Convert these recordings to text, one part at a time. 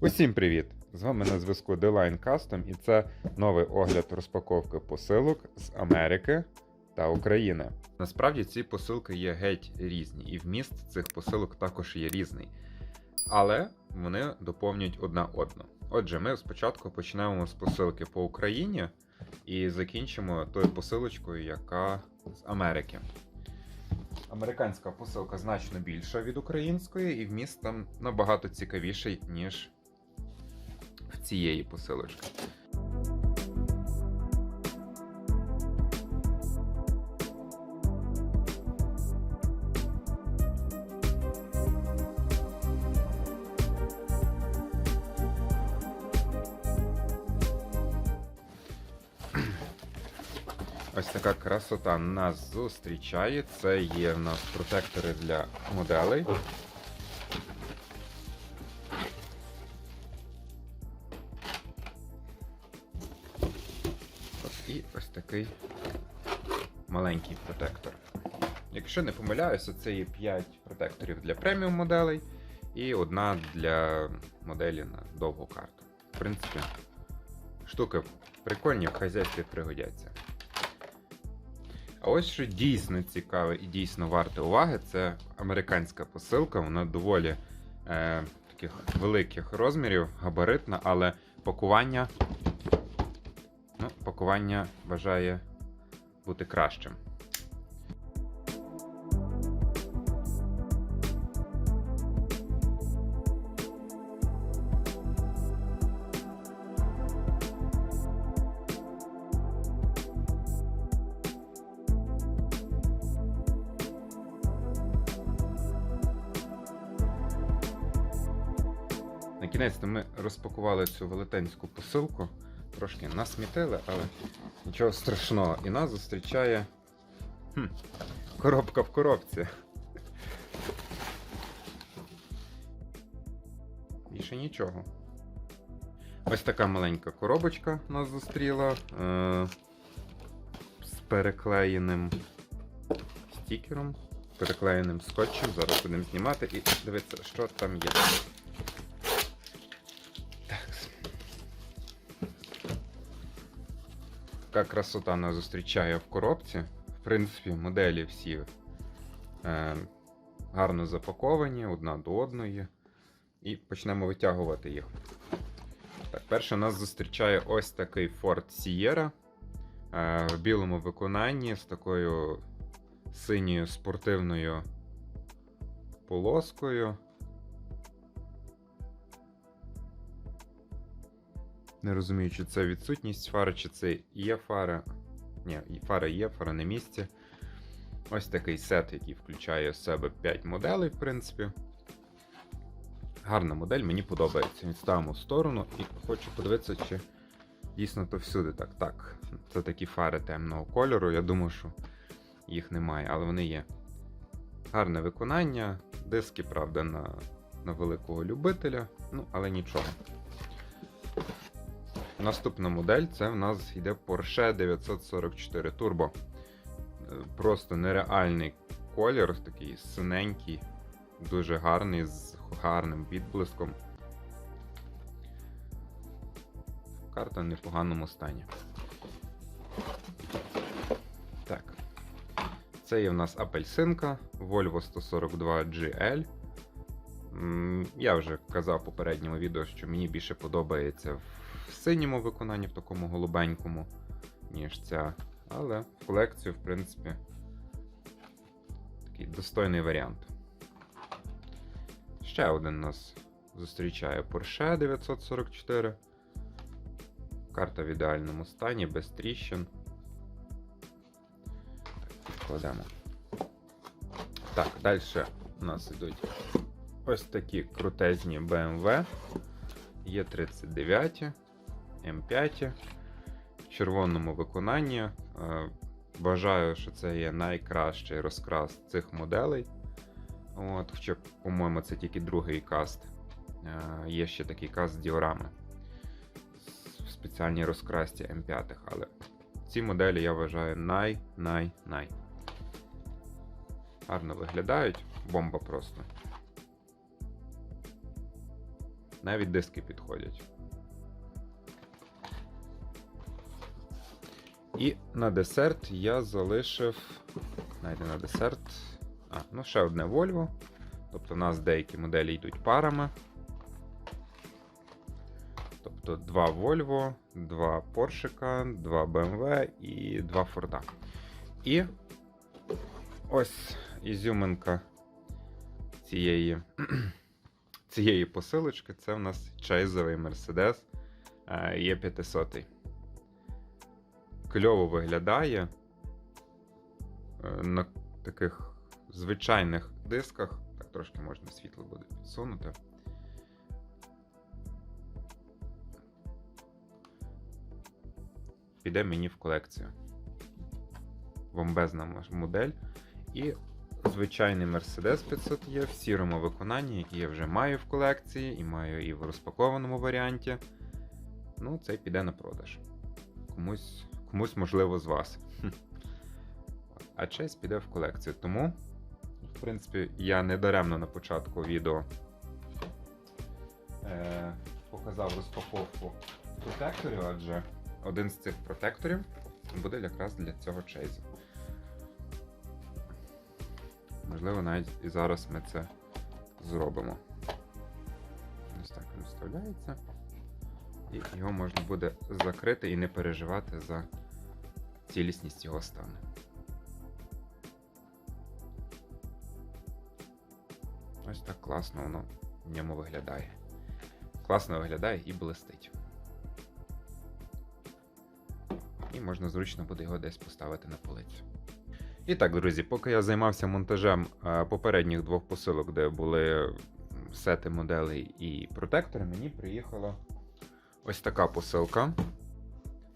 Усім привіт! З вами на зв'язку Deline Custom і це новий огляд розпаковки посилок з Америки та України. Насправді ці посилки є геть різні, і вміст цих посилок також є різний. Але вони доповнюють одна одну. Отже, ми спочатку почнемо з посилки по Україні і закінчимо тою посилочкою, яка з Америки. Американська посилка значно більша від української, і вміст там набагато цікавіший, ніж в цієї посилочки. Ось така красота нас зустрічає. Це є в нас протектори для моделей. Такий маленький протектор. Якщо не помиляюся, це є 5 протекторів для преміум моделей і одна для моделі на довгу карту. В принципі, штуки прикольні, в хазяйстві пригодяться. А ось що дійсно цікаве і дійсно варте уваги, це американська посилка. Вона доволі е, таких великих розмірів, габаритна, але пакування, ну, пакування бажає бути кращим. На кінець ми розпакували цю велетенську посилку. Трошки насмітили, але нічого страшного. І нас зустрічає хм, коробка в коробці. Більше нічого. Ось така маленька коробочка нас зустріла е- з переклеєним стікером, переклеєним скотчем. Зараз будемо знімати і дивитися, що там є. Така красота нас зустрічає в коробці. В принципі, моделі всі е, гарно запаковані одна до одної. І почнемо витягувати їх. Так, Перше нас зустрічає ось такий Ford Sierra е, в білому виконанні з такою синьою спортивною полоскою. Не розумію, чи це відсутність фари, чи це є фара. Ні, фара є, фара на місці. Ось такий сет, який включає в себе 5 моделей, в принципі. Гарна модель, мені подобається. Відставимо в сторону і хочу подивитися, чи дійсно то всюди так. Так, це такі фари темного кольору. Я думаю, що їх немає, але вони є. Гарне виконання. Диски, правда, на, на великого любителя, ну, але нічого. Наступна модель це в нас йде Porsche 944 Turbo. Е, Просто нереальний колір, такий синенький, дуже гарний, з гарним відблиском. Карта в непоганому стані. Так. Це є в нас апельсинка Volvo 142 GL. Я вже казав в попередньому відео, що мені більше подобається в синьому виконанні, в такому голубенькому, ніж ця. Але в колекцію, в принципі, такий достойний варіант. Ще один нас зустрічає Porsche 944. Карта в ідеальному стані, без тріщин. Підкладемо. Так, далі у нас йдуть ось такі крутезні BMW. Є 39, М5 в червоному виконанні. Е, Вважаю, що це є найкращий розкрас цих моделей. От, Хоча, по-моєму, це тільки другий каст. Е, Є ще такий каст діорами в спеціальній розкрасті М5, але ці моделі я вважаю най-най-най. Гарно виглядають, бомба просто. Навіть диски підходять. І на десерт я залишив. Навіть на десерт. А, ну ще одне Volvo. Тобто, у нас деякі моделі йдуть парами. Тобто два Volvo, два Porsche, два BMW і два Ford. І ось ізюминка цієї, цієї посилочки це в нас чейзовий Mercedes е, E500. Кльово виглядає е, на таких звичайних дисках. Так, трошки можна світло буде підсунути. Піде мені в колекцію. Бомбезна модель. І звичайний Mercedes 500 є в сірому виконанні, який я вже маю в колекції і маю і в розпакованому варіанті. Ну, цей піде на продаж. Комусь, комусь можливо, з вас. А честь піде в колекцію. Тому, в принципі, я не даремно на початку відео е, показав розпаковку протекторів, адже один з цих протекторів буде якраз для цього чейзу. Можливо, навіть і зараз ми це зробимо. Ось так він вставляється. І його можна буде закрити і не переживати за цілісність його стану. Ось так класно воно в ньому виглядає. Класно виглядає і блистить. І можна зручно буде його десь поставити на полицю. І так, друзі, поки я займався монтажем е, попередніх двох посилок, де були сети моделей і протектори, мені приїхала ось така посилка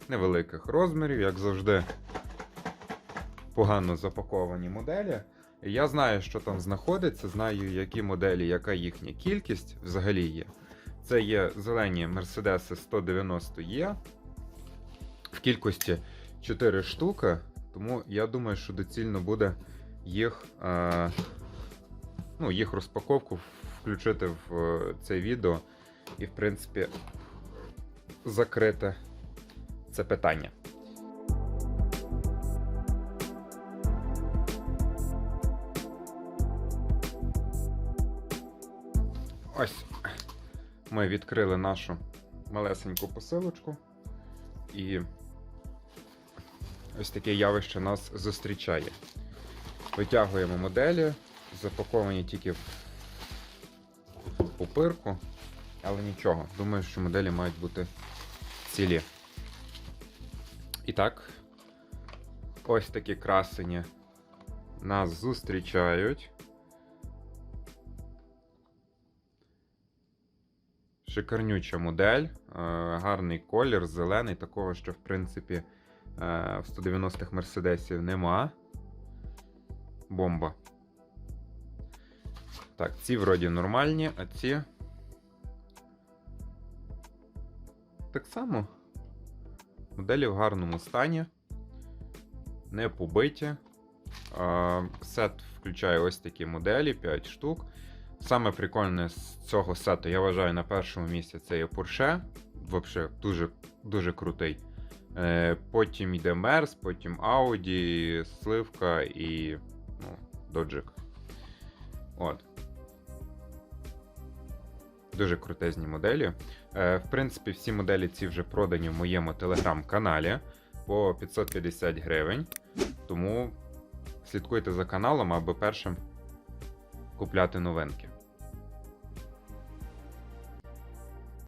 невеликих розмірів, як завжди, погано запаковані моделі. Я знаю, що там знаходиться, знаю, які моделі, яка їхня кількість взагалі є. Це є зелені Mercedes 190E в кількості 4 штуки. Тому я думаю, що доцільно буде їх, е, ну, їх розпаковку включити в е, це відео і, в принципі, закрити це питання. Ось ми відкрили нашу малесеньку посилочку і ось таке явище нас зустрічає. Витягуємо моделі, запаковані тільки в пупирку, але нічого. Думаю, що моделі мають бути цілі. І так, ось такі красені нас зустрічають. Шикарнюча модель, е, гарний колір, зелений, такого, що в принципі е, в 190-х мерседесів нема. Бомба. Так, ці вроді нормальні, а ці. Так само. Моделі в гарному стані. Не побиті. Сет включає ось такі моделі, 5 штук. Саме прикольне з цього сету, я вважаю, на першому місці це є Porsche. Взагалі дуже, дуже крутий. Е, Потім йде Merz, потім Audi, Сливка і ну, Dodge. От. Дуже крутезні моделі. Е, В принципі, всі моделі ці вже продані в моєму телеграм-каналі по 550 гривень. Тому слідкуйте за каналом, аби першим купляти новинки.